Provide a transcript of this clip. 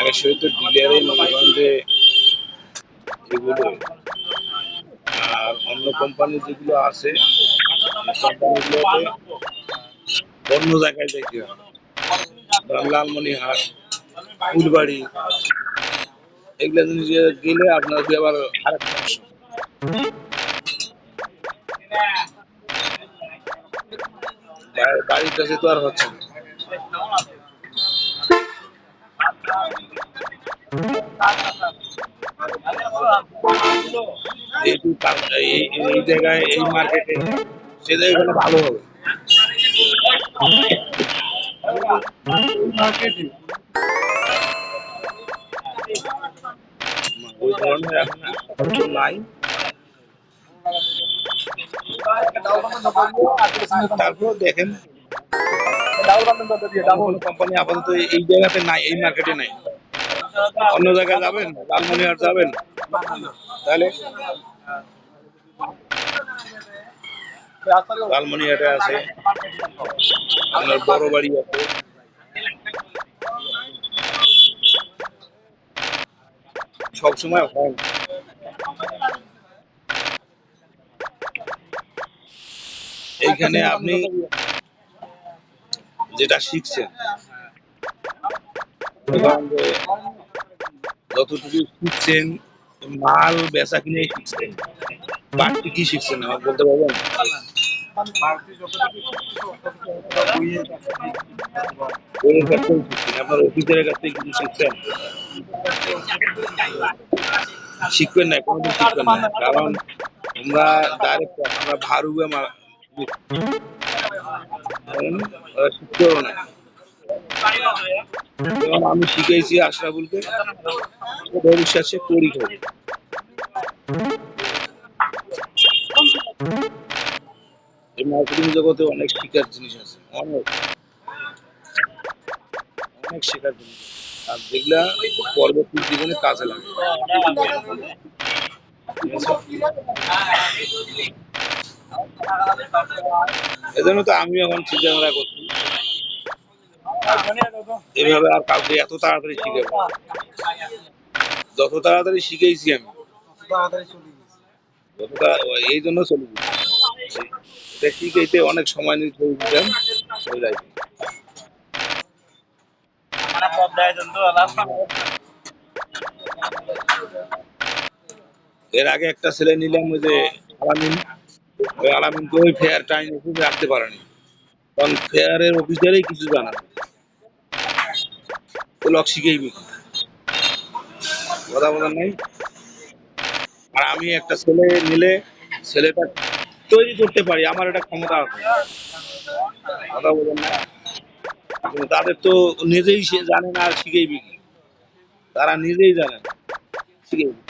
আগে শুধু তো ডিলারই মনে এগুলো আর অন্য কোম্পানি যেগুলো আছে অন্য জায়গায় যাইতে হয়। ফুলবাড়ি, এগুলো জিনিস গেলে আপনার আবার আরেক সমস্যা বাড়ির কাছে তো আর হচ্ছে না এইটু কাজ- এই এই জায়গায় এই মার্কেটে সে জায়গায় গেলে ভালো হবে। ওই ধরনের এখন আপাতত নাই। তারপর দেখেন। কোম্পানি আপাতত এই- এই জায়গাতে নাই এই মার্কেটে নাই। অন্য জায়গায় যাবেন? লালমনিহাট যাবেন? তাহলে? লালমনিহাটে আছে। আপনার বড় বাড়ি আছে। সবসময় হয়। এইখানে আপনি যেটা শিখছেন যতটুকু শিখছেন, মাল বেচা কিনে শিখছেন, বাড়তি কি শিখছেন আমার বলতে পারবেন? আপনার অফিসের কাছ থেকে কিছু শিখছেন? শিখবেন না, কোনোদিন শিখবেন না, কারণ আমরা ডাইরেক্ট আমরা ভারুবে শিখতেও না। যেমন আমি শিখেছি আশরাফুলকে ভবিষ্যৎ সে করি খাবে এই মার্কেটিং জগতে অনেক শেখার জিনিস আছে, অনেক। অনেক শেখার জিনিস আর যেগুলা পরবর্তী জীবনে কাজে লাগে? এজন্য তো আমি এখন চিন্তা ভাবনা করছি। এভাবে আর কাউকে এত তাড়াতাড়ি শিখে যত তাড়াতাড়ি শিখেছি আমি। এই জন্য চলে গেছি। অনেক সময় নিয়ে চলে এর আগে একটা ছেলে নিলাম ওই যে আলামিন। ওই আলামিনকে ওই ফেয়ার টাইম অফিসে রাখতে পারেনি। কারণ ফেয়ারের অফিসারই কিছু জানা লক শিখেইবি? কথা বলার নাই? আর আমি একটা ছেলে নিলে ছেলেটা তৈরি করতে পারি, আমার একটা ক্ষমতা আছে। কথা বলেন না তাদের তো নিজেই সে জানে না আর শিখেইবি তারা নিজেই জানে শিখেইবি।